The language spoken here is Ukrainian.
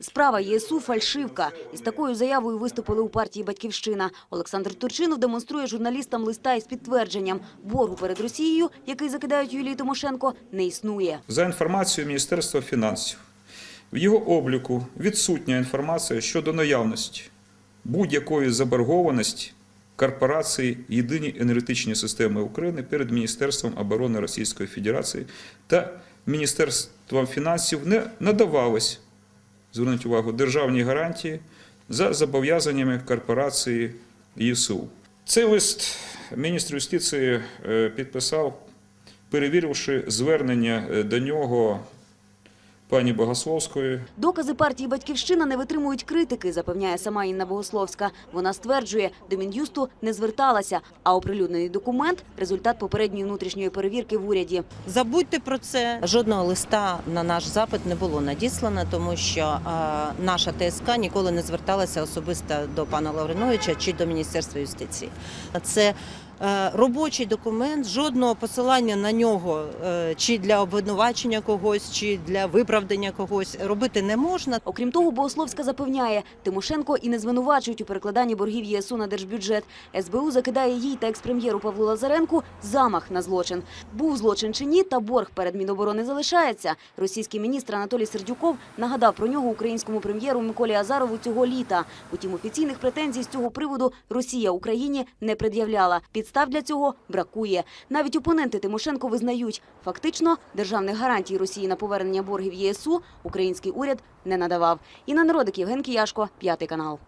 Справа ЄСУ – фальшивка. Із такою заявою виступили у партії «Батьківщина». Олександр Турчинов демонструє журналістам листа із підтвердженням. Боргу перед Росією, який закидають Юлії Тимошенко, не існує. За інформацією Міністерства фінансів, в його обліку відсутня інформація щодо наявності будь-якої заборгованості корпорації Єдині енергетичні системи України перед Міністерством оборони Російської Федерації та Міністерством фінансів не надавались, зверніть увагу, державні гарантії за зобов'язаннями корпорації ЄСУ. Цей лист міністр юстиції е, підписав перевіривши звернення е, до нього пані Богословської. Докази партії «Батьківщина» не витримують критики, запевняє сама Інна Богословська. Вона стверджує, до Мін'юсту не зверталася, а оприлюднений документ – результат попередньої внутрішньої перевірки в уряді. Забудьте про це. Жодного листа на наш запит не було надіслано, тому що наша ТСК ніколи не зверталася особисто до пана Лавриновича чи до Міністерства юстиції. Це робочий документ, жодного посилання на нього е, чи для обвинувачення когось, чи для виправдання когось робити не можна. Окрім того, Богословська запевняє, Тимошенко і не звинувачують у перекладанні боргів ЄСУ на держбюджет. СБУ закидає їй та експрем'єру Павлу Лазаренку замах на злочин. Був злочин чи ні, та борг перед Міноборони залишається. Російський міністр Анатолій Сердюков нагадав про нього українському прем'єру Миколі Азарову цього літа. Утім, офіційних претензій з цього приводу Росія Україні не пред'являла. Підстав для цього бракує. Навіть опоненти Тимошенко визнають, фактично державних гарантій Росії на повернення боргів ЄСУ український уряд не надавав. Інна Народик, Євген Кіяшко, п'ятий канал.